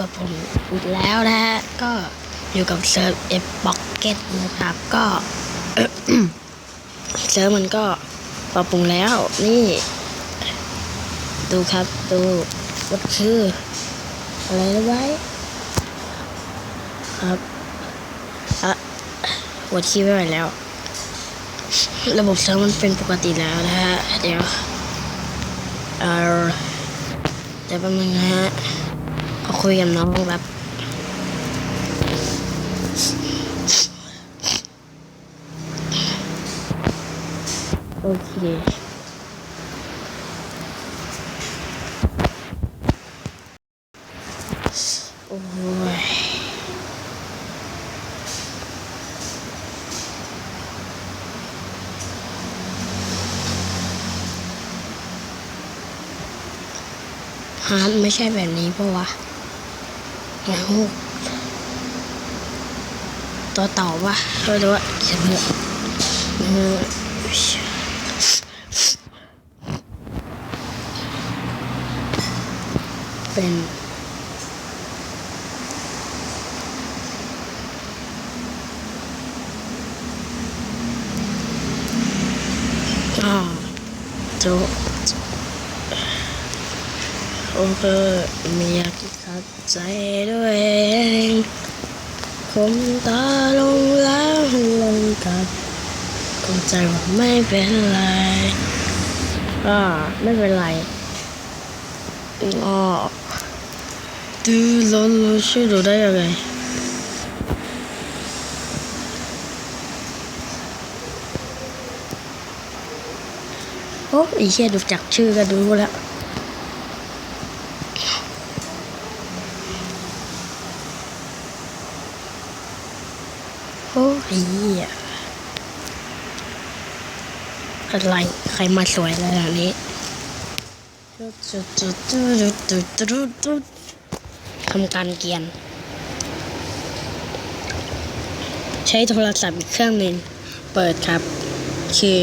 กับผมอีกแล้วนะฮะ ก็อยู่กับเซิร์ฟเอฟบ็อกเก็ตนะครับ ก็เซิร์ฟมันก็ปรับปรุงแล้ว นี่ ดูครับ ดูวัดคือ อะไรนะไว้ครับอะวัดคีย์ไม่ไหวแล้ว ระบบเซิร์ฟมันเป็นปกติแล้วนะฮะ เดี๋ยว เออเดี๋ยวแป๊บนึงนะฮะ ขอคุยกับน้องแบบโอเคโอ้ยฮาร์ดไม่ใช่แบบนี้ปะว่าะเงาตัวเต่าปะไม่รู้ว่าเขียนหมวกเออเป็นอ่าโจ โอเคไม่อยากที่ขัดใจด้วยเองคมตาลงแล้วลงกับคงใจว่าไม่เป็นไรอ่าไม่เป็นไรอ๋อดูลวเราช่วยดูได้ยังไงโอ้อีเชี่ยดูจากชื่อก็ดูแล้ว โอ้ยเหี้ยอะไร ใครมาสวยระดับนี้ทำการเกียน ใช้โทรศัพท์อีกเครื่องหนึ่งเปิดครับ คือ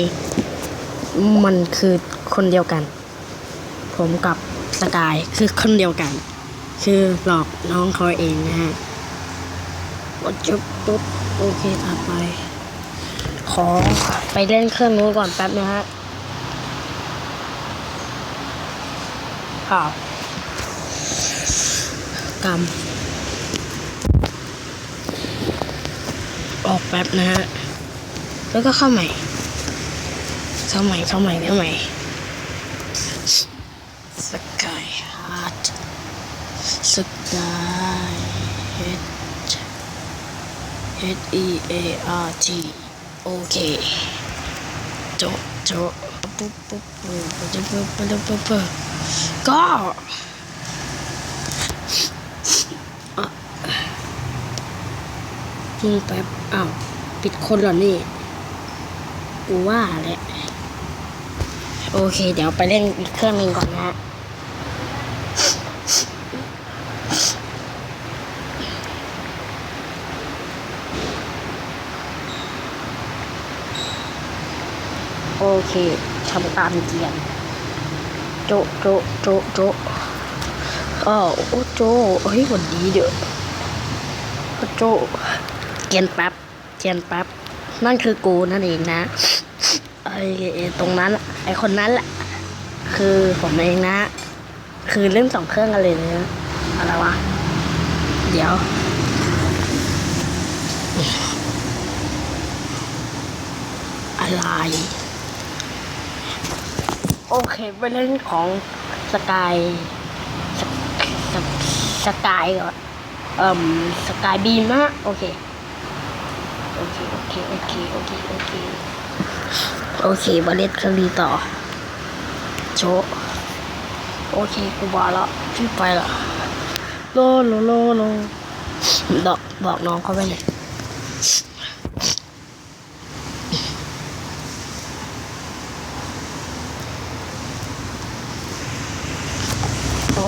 มันคือคนเดียวกัน ผมกับสกายคือคนเดียวกัน คือหลอกน้องเขาเองนะฮะ ดจุ๊บปุ๊บโอเคถัดไป ขอไปเล่นเครื่องนู้นก่อนแป๊บนะฮะครับกำออกแป๊บนะฮะ แล้วก็เข้าใหม่เข้าใหม่เข้าใหม่เข้าใหม่สกายฮาร์ดสกายเฮด H E A R T โอเคจโจปุ๊บปุ๊บปุ๊บปุ๊บปุ๊บปุ๊บปุ๊บปุ๊บก็อะมึงแป๊บอ้าวปิดคนเหรอนี่กูว่าแหละโอเค เดี๋ยวไปเล่นอีกเครื่องหนึ่งก่อนนะ โอเคทำการเกียนโจโจโจโจอ้าวโอ้โจเฮ้ยหวันดีเด้อโจเกียนแป๊บเกียนแป๊บนั่นคือกูนั่นเองนะไอ้ตรงนั้นไอ้คนนั้นแหละคือผมเองนะ คือเล่นสองเครื่องกันเลยนะอะไรวะ เดี๋ยวอะไร โอเคไปเล่นของสกายสสสกายก่อนเอ่มสกายบีมนะฮะโอเค โอเค โอเค โอเค โอเค โอเค โอเคมาเล่นเครื่องนี้ต่อ โชโอเค กูบอกแล้วพี่ไปละโลโลโลโลบอกบอกน้องเขาไปเลย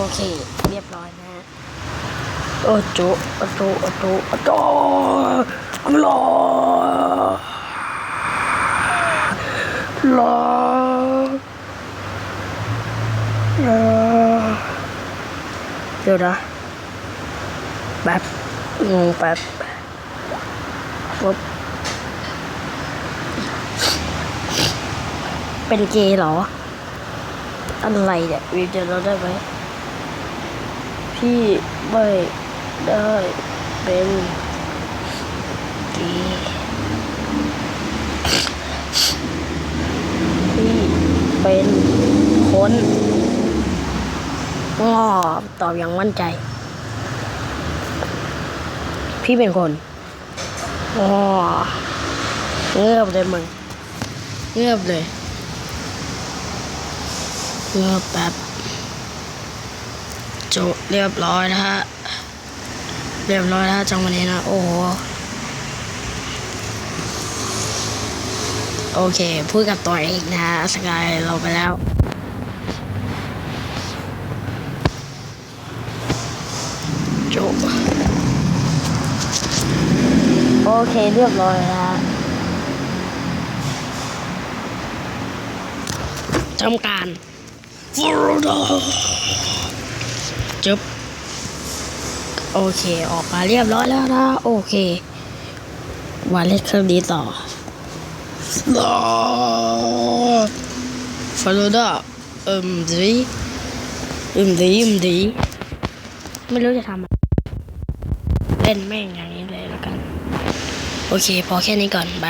โอเค เรียบร้อยนะฮะโอ้โจโอ้โจโอ้โจโอ้โจรอรอรอเดี๋ยวนะแป๊บงงแป๊บปุ๊บเป็นเกย์เหรอ อะไรเนี่ยวิวจะเราได้ไหม พี่ไม่ได้เป็นเกย์พี่เป็นคนงอตอบอย่างมั่นใจ พี่เป็นคนงอเงือบเลยมึงเงือบเลยเงือบแป๊บ จบเรียบร้อยนะฮะ เรียบร้อยแล้วจังวันนี้นะ โอ้โห โอเค พูดกับตัวเองนะฮะ สกายเราไปแล้วจบโอเค เรียบร้อยแล้วฮะทำการฟลอด จึ๊บโอเค ออกมาเรียบร้อยแล้วนะโอเควาเล่นเครื่องนี้ต่อฟลอดาเอิมดีเอิมดีเอิมดีไม่รู้จะทำอะไรเล่นแม่งอย่างนี้เลยแล้วกัน โอเค พอแค่นี้ก่อนบาย